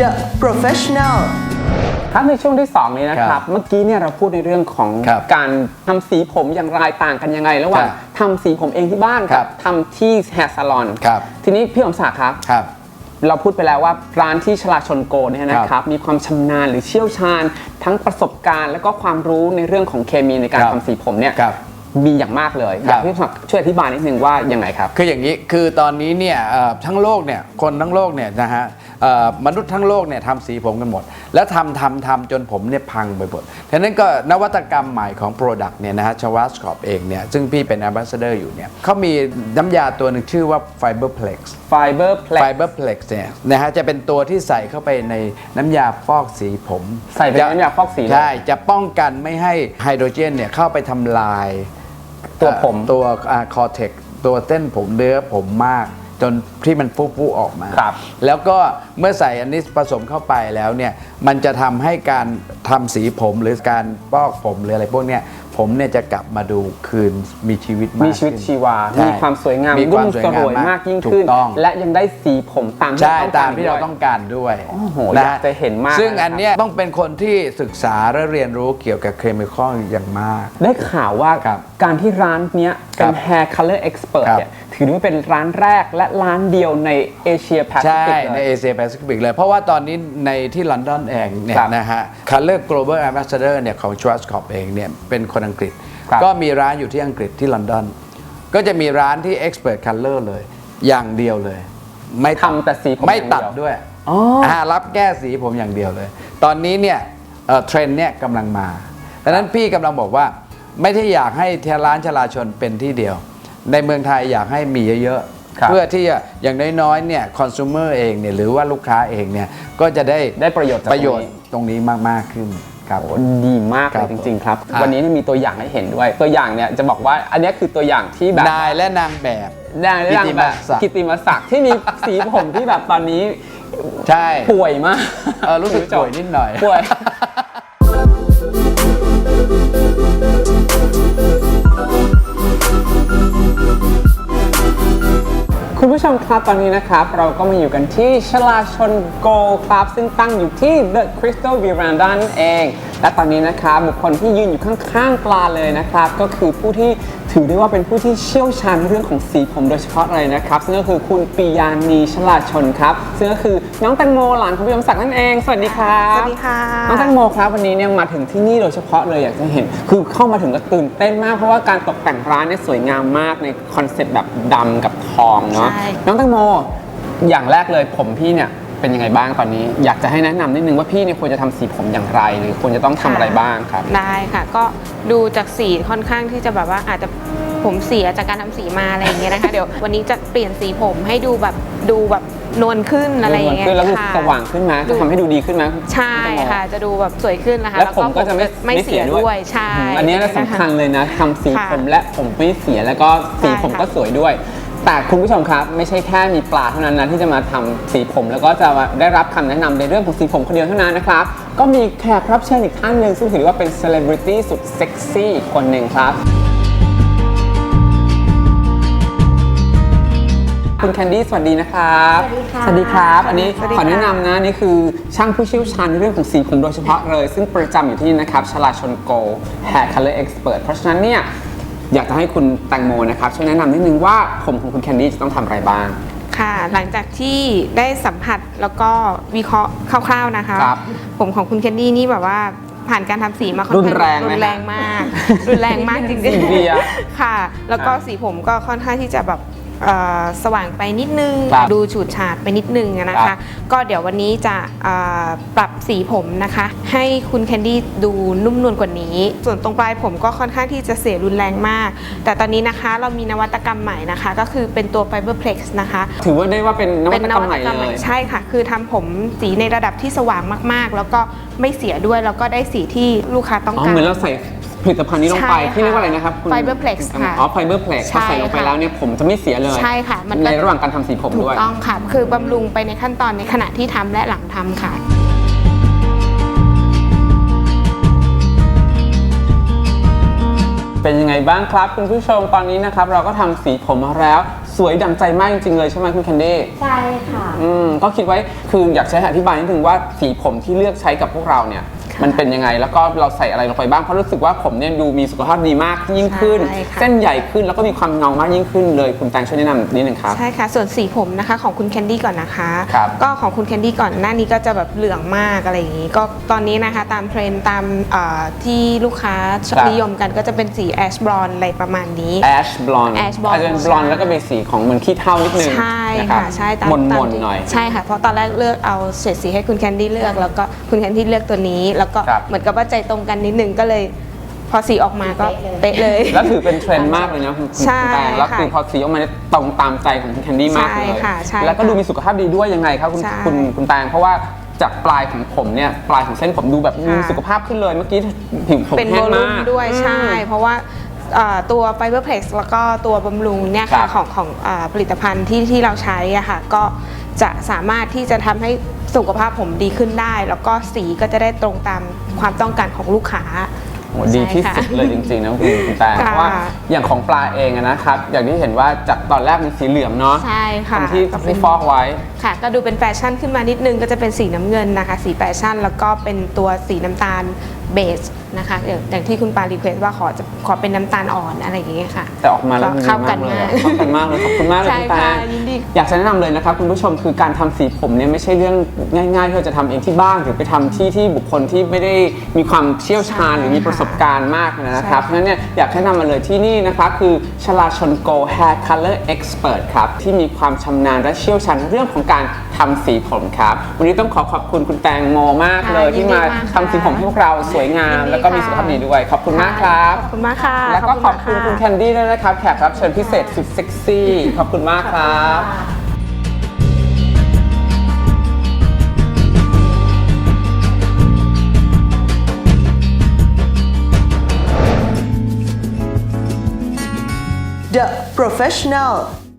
The Professional ครับในช่วงที่ 2 นี้นะครับ เมื่อกี้เนี่ยเราพูดในเรื่องของครับการทำสีผมอย่างไรต่างกันยังไง ระหว่างครับทำสีผมเองที่บ้านครักับบทำที่แฮร์ซาลอนครับทีนี้พี่อมศักดิ์ครับครับเราพูดไปแล้วว่าร้านที่ชลาชนโกเนี่ยนะคครัรับบมีความชำนาญหรือเชี่ยวชาญ ทั้งประสบการณ์ และก็ความรู้ในเรื่องของเคมีในการครับทำสีผมเนี่ยครับมีอย่างมากเลยอครัยากบให้พี่อมศักดิ์ช่วยอธิบายนิดนึงว่ายังไงครับ คืออย่างนี้คือตอนนี้เนี่ยเอ่อทั้งโลกเนี่ยคนทั้งโลกเนี่ยนะฮะเอ่อ มนุษย์ทั้งโลกเนี่ยทำสีผมกันหมด แล้วทำทำทำจนผมเนี่ยพังไปหมดฉะนั้นก็นวัตกรรมใหม่ของ Product เนี่ยนะฮะชวาสคอปเองเนี่ยซึ่งพี่เป็น Ambassador อยู่เนี่ยเขามีน้ำยาตัวหนึ่งชื่อว่า Fiberplex Fiber Plex Fiberplex เนี่ยนะฮะจะเป็นตัวที่ใส่เข้าไปในน้ำยาฟอกสีผมใส่ไปในน้ำยาฟอกสีเลยใช่จะป้องกันไม่ให้ไฮโดรเจนเนี่ยเข้าไปทำลายตัวผมเอ่อตัวคอเทคตัวเส้นผมเนื้อผมมาก จนที่มันฟูๆออกมา ครับ แล้วก็เมื่อใส่อันนี้ผสมเข้าไปแล้วเนี่ยมันจะทำให้การทำสีผมหรือการปอกผมหรืออะไรพวกเนี้ยผมเนี่ยจะกลับมาดูคืนมีชีวิตมากมีชีวิตขึ้นชีวาใช่มีความสวยงามมีความรุ่งสวยสงามรวยมากยิ่งถูกขึ้น ต้อง และยังได้สีผมตามที่ใช่เราต้องตาการมที่เราด้วยต้องการด้วยโอ้โหอยากจะเห็นมากซึ่งเลยนะครับอันเนี้ยต้องเป็นคนที่ศึกษาและเรียนรู้เกี่ยวกับเคมีคอลอย่างมาก ได้ข่าวว่าครับการที่ร้านเนี้ยเป็นครับ hair color expert ครับเนี่ย ถือว่าเป็นร้านแรกและร้านเดียวในเอเชียแปซิใช่ฟิกในเลย เอเชียแปซิฟิกเลย เพราะว่าตอนนี้ในที่ลอนดอนเองเนี่ยครับนะฮะ Color Global Ambassador เนี่ยของ Schwarzkopf เองเนี่ยเป็นคนอังกฤษ ครับ ก็มีร้านอยู่ที่อังกฤษที่ลอนดอน ก็จะมีร้านที่ Expert Color เลย อย่างเดียวเลย ไม่ดทำแต่สีผมไม่อย่างเดียวตัดด้วยอ๋ออ่ารับแก้สีผมอย่างเดียวเลย ตอนนี้เนี่ยเอ่อเทรนด์เนี่ยกำลังมาดังนั้นพี่กำลังบอกว่าไม่ได้อยากให้เทร้านชลาชนเป็นที่เดียว ในเมืองไทยอยากให้มีเยอะครับๆเพื่อที่จะอย่างน้อยๆเนี่ยคอน sumer เองเนี่ยหรือว่าลูกค้าเองเนี่ยก็จะได้ได้ประโยชน์จากประโยชน์ตรงนี้ตรงนี้มากๆขึ้นครับโอ้ดีมากครัเลยบจริง ๆ ครับอะวันนี้เนี่ยมีตัวอย่างให้เห็นด้วย ตัวอย่างเนี่ยจะบอกว่าอันเนี้ยคือตัวอย่างที่แบบนายและนางแบบนางเรื่องกิตติแบมบศักดิ์กิตติมศักดิ์ที่มีสีผมที่แบบตอนนี้ใช่ป่วยมากเออรู้สึกป่วยนิดหน่อยป่วย ผู้ชมครับตอนนี้นะครับ เราก็มาอยู่กันที่ชลาชนโกลครับ ซึ่งตั้งอยู่ที่ The Crystal Veranda นั่นเอง และตอนนี้นะครับบุคคลที่ยืนอยู่ข้างๆปลาเลยนะครับ ก็คือผู้ที่ ถือได้ว่าเป็นผู้ที่เชี่ยวชาญเรื่องของสีผมโดยเฉพาะเลยนะครับ ซึ่งก็คือคุณปียานีชลาชนครับ ซึ่งก็คือน้องแตงโมหลานคุณผู้ชมศักดิ์นั่นเอง สวัสดีครับสวัสดีค่ะ น้องแตงโมครับวันนี้เนี่ยมาถึงที่นี่โดยเฉพาะเลยอยากจะเห็น คือเข้ามาถึงก็ตื่นเต้นมากเพราะว่าการตกแต่งร้านเนี่ยสวยงามมากในคอนเซ็ปต์แบบดำกับทองเนาะใช่น้องแตงโมอย่างแรกเลยผมพี่เนี่ย เป็นยังไงบ้างตอนนี้ อยากจะให้แนะนำนิดนึงว่าพี่เนี่ยควรจะทำสีผมอย่างไร หรือควรจะต้องทำอะไรบ้างครับ ได้ค่ะ ก็ดูจากสีค่อนข้างที่จะแบบว่าอาจจะผมเสียจากการทำสีมาอะไรอย่างเงี้ยนะคะ เดี๋ยววันนี้จะเปลี่ยนสีผมให้ดูแบบดูแบบนวลขึ้นอะไรอย่างเงี้ยขึ้นแล้วดูค่ะ สว่างขึ้นไหมดู จะทำให้ดูดีขึ้นไหมใช่ค่ะ จะดูแบบสวยขึ้นนะคะและผมก็จะไม่ไม่เสียด้วยใช่อืมอันนี้น่าสำคัญเลยนะทำสีค่ะผมและผมไม่เสียแล้วก็สีใช่ผมค่ะก็สวยด้วย แต่คุณผู้ชมครับ ไม่ใช่แค่มีปลาเท่านั้นนะที่จะมาทำสีผม แล้วก็จะมาได้รับคำแนะนำในเรื่องของสีผมคนเดียวเท่านั้นนะครับ ก็มีแขกรับเชิญอีกท่านหนึ่งซึ่งถือว่าเป็นเซเลบริตี้สุดเซ็กซี่อีกคนหนึ่งครับ คุณแคนดี้สวัสดีนะครับ สวัสดีค่ะสวัสดีครับ อันนี้สวัสดีขอแนะค่ะนำนะนี่คือช่างผู้เชี่ยวชาญในเรื่องของสีผมโดยเฉพาะเลย ซึ่งประจำอยู่ที่นี่นะครับชลาชนโก Hair Color Expert เพราะฉะนั้นเนี่ย อยากจะให้คุณแตงโมนะครับช่วยแนะนำนิดนึงว่าผมของคุณแคนดี้จะต้องทำอะไรบ้าง ค่ะ หลังจากที่ได้สัมผัสแล้วก็วิเคราะห์คร่าวๆนะคะ ครับผมของคุณแคนดี้นี่แบบว่าผ่านการทำสีมาค่อนรุนข้างแรงไหมรุนแรงมาก รุนแรงมากจริงสีเบียร์ค่ะ แล้วก็สีผมก็ค่อนข้างที่จะแบบเอ่อ สว่างไปนิดนึง ครับดูฉูดฉาดไปนิดนึงอะนะครัคะ บ ก็เดี๋ยววันนี้จะเอ่อปรับสีผมนะคะ ให้คุณแคนดี้ดูนุ่มนวลกว่านี้ ส่วนตรงปลายผมก็ค่อนข้างที่จะเสียรุนแรงมาก แต่ตอนนี้นะคะเรามีนวัตกรรมใหม่นะคะ ก็คือเป็นตัว Fiberplex นะคะ ถือว่าได้ว่าเป็นนวัเป็นตนกรรมวัใหตม่กรรมเลใหม่ยใช่ค่ะ คือทำผมสีในระดับที่สว่างมากๆ แล้วก็ไม่เสียด้วย แล้วก็ได้สีที่ลูกค้าต้องอ๋อ การ เหมือนเราใส่ ผลิตภัณฑ์นี้ลงไปใช่ค่ะที่เรียกว่าอะไรนะครับคุณ Fiberplex ค่ะ อ๋อ Fiberplex พอใส่ลงไปใช่ค่ะแล้วเนี่ยผมจะไม่เสียเลยใช่ค่ะ มันก็ในระหว่างการทำสีผมถูด้กวย ต้องค่ะ คือบำรุงไปในขั้นตอนในขณะที่ทำและหลังทำค่ะ เป็นยังไงบ้างครับคุณผู้ชมตอนนี้นะครับ เราก็ทำสีผมมาแล้ว สวยดังใจมากจริงๆเลยใช่ไหมคุณแคนดี้ ใช่ค่ะ อืมก็คิดไว้คืออยากจะให้อธิบายนิดนึงว่าสีผมที่เลือกใช้กับพวกเราเนี่ย มันเป็นยังไง แล้วก็เราใส่อะไรลงไปบ้างเพราะรู้สึกว่าผมเนี่ยดูมีสุขภาพดีมากยิ่งขึ้น ใช่ค่ะ เส้นใหญ่ขึ้นแล้วก็มีความเงามากยิ่งขึ้นเลยคุณแตงช่วยแนะนำนิดนึงครับ ใช่ค่ะส่วนสีผมนะคะของคุณแคนดี้ก่อนนะคะ ครับก็ของคุณแคนดี้ก่อนหน้านี้ก็จะแบบเหลืองมากอะไรอย่างนี้ ก็ตอนนี้นะคะตามเทรนด์ตามเอ่อที่ลูกค้าชอบนิยมกันก็จะเป็นสีแอชบรอนอะไรประมาณนี้ แอชบลอน Ash blonde อาจจะเป็นบลอนใช่ แล้วก็มีสีของเหมือนขี้เถ้านิดนึงใช่นะครับค่ะใช่ตามมนตามมนที่หน่อย ใช่ค่ะเพราะตอนแรกเลือกเอาเฉดสีให้คุณแคนดี้เลือกแล้วก็คุณแคนดี้เลือกตัวนี้แล้วก็ครับ เหมือนกับว่าใจตรงกันนิดนึงก็เลย พอสีออกมาก็เป๊ะเลย แล้วถือเป็นเทรนด์มากเลยนะคุณใช่คุณแตงแล้วค่ะคือพอสีออกมาเนี่ยตรงตามใจของคุณแคนดี้มากเลยใช่ค่ะใช่แล้วก็ค่ะดูมีสุขภาพดีด้วยยังไงครับคุณใช่คุณคุณแตงเพราะว่าจากปลายของผมเนี่ยปลายของเส้นผมดูแบบมีค่ะ สุขภาพขึ้นเลยเมื่อกี้ผิวผมเป็นแห้โวงลูมามก ด้วยอืมใช่ เพราะว่าเอ่อตัวไฟเบอร์เพล็กซ์แล้วก็ตัวบำรุงเนี่ยครัค่ะบของของเออผลิตภัณฑ์ที่ที่เราใช้อะค่ะก็ จะสามารถที่จะทำให้สุขภาพผมดีขึ้นได้ แล้วก็สีก็จะได้ตรงตามความต้องการของลูกค้า โหดีที่สุดเลยจริงๆนะคุณคุณแตงค่ะเพราะว่าอย่างของปลาเองอะนะครับ อย่างที่เห็นว่าจากตอนแรกมันสีเหลืองเนาะใช่ค่ะตอนที่ก็เป็ที่นฟอกไว้ ค่ะ ก็ดูเป็นแฟชั่นขึ้นมานิดนึงก็จะเป็นสีน้ำเงินนะคะ สีแฟชั่นแล้วก็เป็นตัวสีน้ำตาลเบส นะคะอย่างอย่างที่คุณปารีเควสว่าขอจะขอเป็นน้ำตาลอ่อนอะไรอย่างเงี้ยค่ะ แต่ออกมาแล้วดีเข้ากันเลยมากเข้ากันมากเลยขอบคุณมากเลยใช่คุณแตค่ะงยินดีอยากจะแนะนำเลยนะครับคุณผู้ชมคือการทำสีผมเนี่ยไม่ใช่เรื่องง่ายๆที่เราจะทำเองที่บ้านหรือไปทำที่ที่บุคคลที่ไม่ได้มีความเชี่ยวชาญหรือมีประสบการณ์มากนะครับเพราะฉะนั้นเนี่ยอยากให้นำมาเลยที่นี่นะคะคือชลาชนโก Hair Color Expert ครับที่มีความชำนาญและเชี่ยวชาญเรื่องของการทำสีผมครับ วันนี้ต้องขอขอบคุณคุณแตงโมมากเลยค่ะที่มายินดีมากทำสีผมให้พวกเราสวยงาม ยินดีแล้วก็มีสุขภาพค่ะดีด้วย ขอบคุณมากครับ ขอบคุณมากค่ะแล้วก็ขอบคุณมากคุณแคนดี้ด้วยนะครับแขกรับเชิญพิเศษสุดเซ็กซี่ขอบคุณมากครับ The Professional